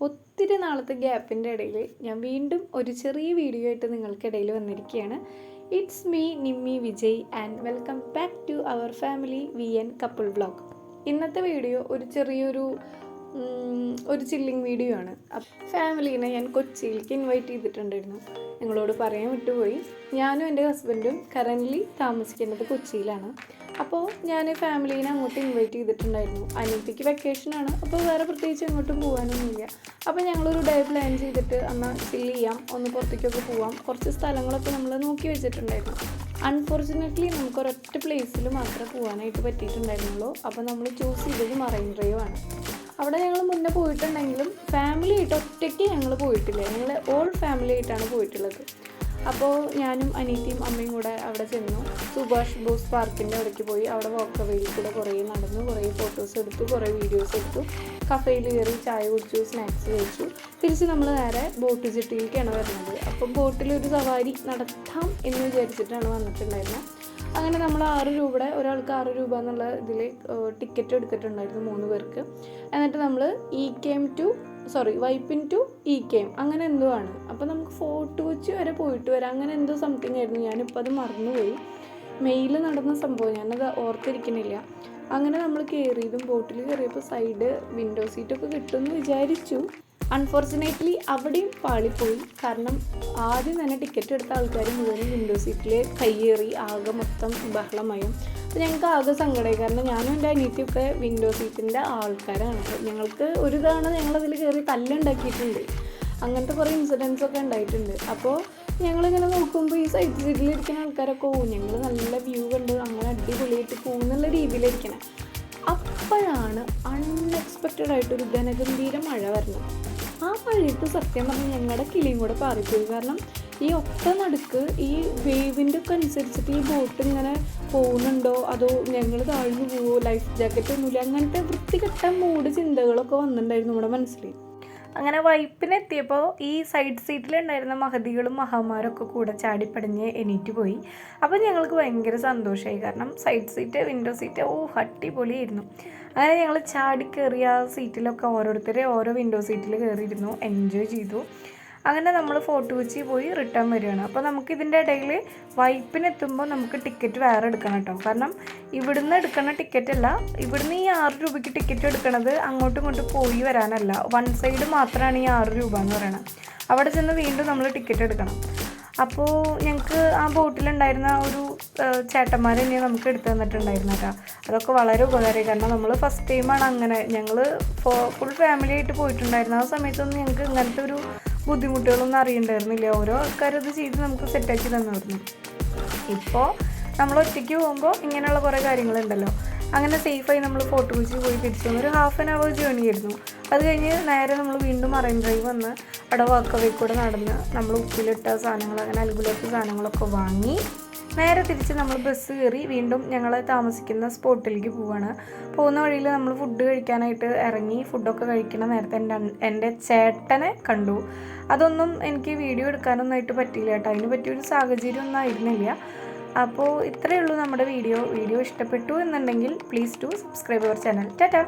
ഒത്തിരി നാളത്തെ ഗ്യാപ്പിന്റെ ഇടയിൽ ഞാൻ വീണ്ടും ഒരു ചെറിയ വീഡിയോ ആയിട്ട് നിങ്ങൾക്കിടയിൽ വന്നിരിക്കുകയാണ്. It's me Nimmi Vijay and welcome back to our family V N couple blog ഇന്നത്തെ വീഡിയോ ഒരു ചെറിയൊരു ഒരു ചില്ലിങ് വീഡിയോ ആണ്. ഫാമിലീനെ ഞാൻ കൊച്ചിയിലേക്ക് ഇൻവൈറ്റ് ചെയ്തിട്ടുണ്ടായിരുന്നു. നിങ്ങളോട് പറയാൻ വിട്ടുപോയി. ഞാനും എന്റെ ഹസ്ബൻഡും കറന്റ്ലി താമസിക്കുന്നത് കൊച്ചിയിലാണ്. അപ്പോൾ ഞാൻ ഫാമിലീനെ അങ്ങോട്ട് ഇൻവൈറ്റ് ചെയ്തിട്ടുണ്ടായിരുന്നു. അനിയത്തിക്ക് വെക്കേഷനാണ് അപ്പോൾ വേറെ പ്രത്യേകിച്ച് എങ്ങോട്ടും പോകാനൊന്നുമില്ല. അപ്പോൾ ഞങ്ങളൊരു ഡേ പ്ലാൻ ചെയ്തിട്ട് അന്ന് ചില്ല് ചെയ്യാം. ഒന്ന് പുറത്തേക്കൊക്കെ പോവാം. കുറച്ച് സ്ഥലങ്ങളൊക്കെ നമ്മൾ നോക്കി വെച്ചിട്ടുണ്ടായിരുന്നു. അൺഫോർച്ചുനേറ്റ്ലി നമുക്ക് ഒരൊറ്റ പ്ലേസിൽ മാത്രമേ പോകാനായിട്ട് പറ്റിയിട്ടുണ്ടായിരുന്നുള്ളൂ. അപ്പോൾ നമ്മൾ ചൂസ് ചെയ്തത് മറൈൻ ഡ്രൈവ് ആണ്. അവിടെ ഞങ്ങൾ മുന്നേ പോയിട്ടുണ്ടെങ്കിലും ഫാമിലി ആയിട്ട് ഒറ്റയ്ക്ക് ഞങ്ങൾ പോയിട്ടില്ല. ഞങ്ങൾ ഓൾ ഫാമിലി ആയിട്ടാണ് പോയിട്ടുള്ളത്. അപ്പോൾ ഞാനും അനീത്തിയും അമ്മയും കൂടെ അവിടെ ചെന്നു. സുഭാഷ് ബോസ് പാർക്കിന്റെ അവിടേക്ക് പോയി. അവിടെ വോക്കവയിൽ കൂടെ കുറേ നടന്നു കുറേ ഫോട്ടോസ് എടുത്തു കുറേ വീഡിയോസ് എടുത്തു. കഫേയിൽ കയറി ചായ കുടിച്ചു സ്നാക്സ് കഴിച്ചു. തിരിച്ച് നമ്മൾ നേരെ ബോട്ട് ചിട്ടിയിലേക്കാണ് വരുന്നത്. അപ്പോൾ ബോട്ടിൽ ഒരു സവാരി നടത്താം എന്ന് വിചാരിച്ചിട്ടാണ് വന്നിട്ടുണ്ടായിരുന്നത് അങ്ങനെ നമ്മൾ ആറ് രൂപയുടെ ഒരാൾക്ക് ആറ് രൂപ എന്നുള്ള ഇതിൽ ടിക്കറ്റ് എടുത്തിട്ടുണ്ടായിരുന്നു മൂന്ന് പേർക്ക്. എന്നിട്ട് നമ്മൾ E K M to sorry Vypin to E K M അങ്ങനെ എന്തോ ആണ്. അപ്പോൾ നമുക്ക് ഫോർട്ട് കൊച്ചി വരെ പോയിട്ട് വരാം. അങ്ങനെ എന്തോ സംതിങ് ആയിരുന്നു. ഞാനിപ്പോൾ അത് മറന്നുപോയി. മെയിൽ നടന്ന സംഭവം ഞാനത് ഓർത്തിരിക്കണില്ല. അങ്ങനെ നമ്മൾ കയറിയതും ബോട്ടിൽ കയറിയപ്പോൾ സൈഡ് വിൻഡോ സീറ്റൊക്കെ കിട്ടുമെന്ന് വിചാരിച്ചു. അൺഫോർച്ചുനേറ്റ്ലി അവിടെയും പാളിപ്പോയി. കാരണം ആദ്യം തന്നെ ടിക്കറ്റ് എടുത്ത ആൾക്കാർ മുഴുവൻ വിൻഡോ സീറ്റിൽ കയ്യേറി ആകെ മൊത്തം ബഹളമായും. അപ്പോൾ ഞങ്ങൾക്ക് ആകെ സങ്കടമായി കാരണം ഞാനും എന്റെ അനിയത്തിയൊക്കെ വിൻഡോ സീറ്റിന്റെ ആൾക്കാരാണ്. ഞങ്ങൾക്ക് ഒരു തവണ ഞങ്ങളതിൽ കയറി തല്ലുണ്ടാക്കിയിട്ടുണ്ട് അങ്ങനത്തെ കുറേ ഇൻസിഡൻസ് ഒക്കെ ഉണ്ടായിട്ടുണ്ട്. അപ്പോൾ ഞങ്ങളിങ്ങനെ നോക്കുമ്പോൾ ഈ സൈഡ് സീറ്റിലിരിക്കുന്ന ആൾക്കാരൊക്കെ ഓ ഞങ്ങൾ നല്ല വ്യൂ കണ്ട് അങ്ങനെ അടിപൊളിയായിട്ട് പോകുന്നുള്ള രീതിയിലിരിക്കണം അപ്പോഴാണ് അൺഎക്സ്പെക്റ്റഡ് ആയിട്ടൊരു ധനഗംഭീര മഴ വരുന്നത്. ആ മഴയത്ത് സത്യം പറഞ്ഞാൽ ഞങ്ങളുടെ കിളിയും കൂടെ പാറിപ്പോയി. കാരണം ഈ ഒറ്റ നടുക്ക് ഈ വേവിന്റെ ഒക്കെ അനുസരിച്ചിട്ട് ഈ ബോട്ട് ഇങ്ങനെ പോകുന്നുണ്ടോ അതോ ഞങ്ങൾ താഴ്ന്നു പോവോ? ലൈഫ് ജാക്കറ്റ് ഒന്നുമില്ല? അങ്ങനത്തെ വൃത്തികെട്ട മൂഡ് ചിന്തകളൊക്കെ വന്നിട്ടുണ്ടായിരുന്നു നമ്മുടെ മനസ്സിൽ അങ്ങനെ വൈപ്പിനെത്തിയപ്പോൾ ഈ സൈഡ് സീറ്റിലുണ്ടായിരുന്ന മഹതികളും മഹാമാരൊക്കെ കൂടെ ചാടിപ്പടിഞ്ഞ് എണീറ്റ് പോയി. അപ്പോൾ ഞങ്ങൾക്ക് ഭയങ്കര സന്തോഷമായി. കാരണം സൈഡ് സീറ്റ് വിൻഡോ സീറ്റ് ഓ അടിപൊളിയായിരുന്നു. അങ്ങനെ ഞങ്ങൾ ചാടി കയറിയ സീറ്റിലൊക്കെ ഓരോരുത്തരെ ഓരോ വിൻഡോ സീറ്റിൽ കയറിയിരുന്നു. എൻജോയ് ചെയ്തു. അങ്ങനെ നമ്മൾ ഫോർട്ട് കൊച്ചി പോയി റിട്ടേൺ വരികയാണ്. അപ്പോൾ നമുക്ക് ഇതിന്റെ ഇടയിൽ വൈപ്പിനെത്തുമ്പോൾ നമുക്ക് ടിക്കറ്റ് വേറെ എടുക്കണം കേട്ടോ. കാരണം ഇവിടുന്ന് എടുക്കുന്ന ടിക്കറ്റ് അല്ല ഇവിടുന്ന് ഈ ആറ് രൂപയ്ക്ക് ടിക്കറ്റ് എടുക്കണത് അങ്ങോട്ടും ഇങ്ങോട്ടും പോയി വരാനല്ല. വൺ സൈഡ് മാത്രമാണ് ഈ ആറ് രൂപ എന്ന് പറയുന്നത് അവിടെ ചെന്ന് വീണ്ടും നമ്മൾ ടിക്കറ്റ് എടുക്കണം. അപ്പോൾ ഞങ്ങൾക്ക് ആ ബോട്ടിലുണ്ടായിരുന്ന ഒരു ചേട്ടന്മാർ തന്നെ നമുക്ക് എടുത്തു തന്നിട്ടുണ്ടായിരുന്നു കേട്ടോ. അതൊക്കെ വളരെ ഉപകാരമായി. കാരണം നമ്മൾ ഫസ്റ്റ് ടൈമാണ് അങ്ങനെ ഞങ്ങൾ ഫുൾ ഫാമിലി ആയിട്ട് പോയിട്ടുണ്ടായിരുന്നു. ആ സമയത്തൊന്നും ഞങ്ങൾക്ക് ഇങ്ങനത്തെ ഒരു ബുദ്ധിമുട്ടുകളൊന്നും അറിയണ്ടായിരുന്നില്ല. ഓരോ ആൾക്കാരും അത് ചെയ്ത് നമുക്ക് സെറ്റാക്കി തന്നായിരുന്നു. ഇപ്പോൾ നമ്മൾ ഒറ്റയ്ക്ക് പോകുമ്പോൾ ഇങ്ങനെയുള്ള കുറേ കാര്യങ്ങളുണ്ടല്ലോ. അങ്ങനെ സേഫായി നമ്മൾ ഫോട്ടോ വെച്ച് പോയി തിരിച്ചു ഒരു ഹാഫ് ആൻ അവർ ജേണി ആയിരുന്നു. അത് കഴിഞ്ഞ് നേരെ നമ്മൾ വീണ്ടും മറൈൻ ഡ്രൈവ് വന്ന് അവിടെ വാക്കവേ കൂടെ നടന്ന് നമ്മൾ ഉപ്പിലിട്ട സാധനങ്ങൾ അങ്ങനെ അലുകുലത്ത സാധനങ്ങളൊക്കെ വാങ്ങി നേരെ തിരിച്ച് നമ്മൾ ബസ് കയറി വീണ്ടും ഞങ്ങൾ താമസിക്കുന്ന സ്പോട്ടിലേക്ക് പോവാണ്. പോകുന്ന വഴിയിൽ നമ്മൾ ഫുഡ് കഴിക്കാനായിട്ട് ഇറങ്ങി ഫുഡൊക്കെ കഴിക്കണ നേരത്തെ എന്റെ എന്റെ ചേട്ടനെ കണ്ടു. അതൊന്നും എനിക്ക് വീഡിയോ എടുക്കാനൊന്നായിട്ട് പറ്റിയില്ല കേട്ടോ. അതിന് പറ്റിയൊരു സാഹചര്യം ഒന്നും ആയിരുന്നില്ല. അപ്പോൾ ഇത്രയേ ഉള്ളൂ നമ്മുടെ വീഡിയോ വീഡിയോ ഇഷ്ടപ്പെട്ടു എന്നുണ്ടെങ്കിൽ please to subscribe our channel tata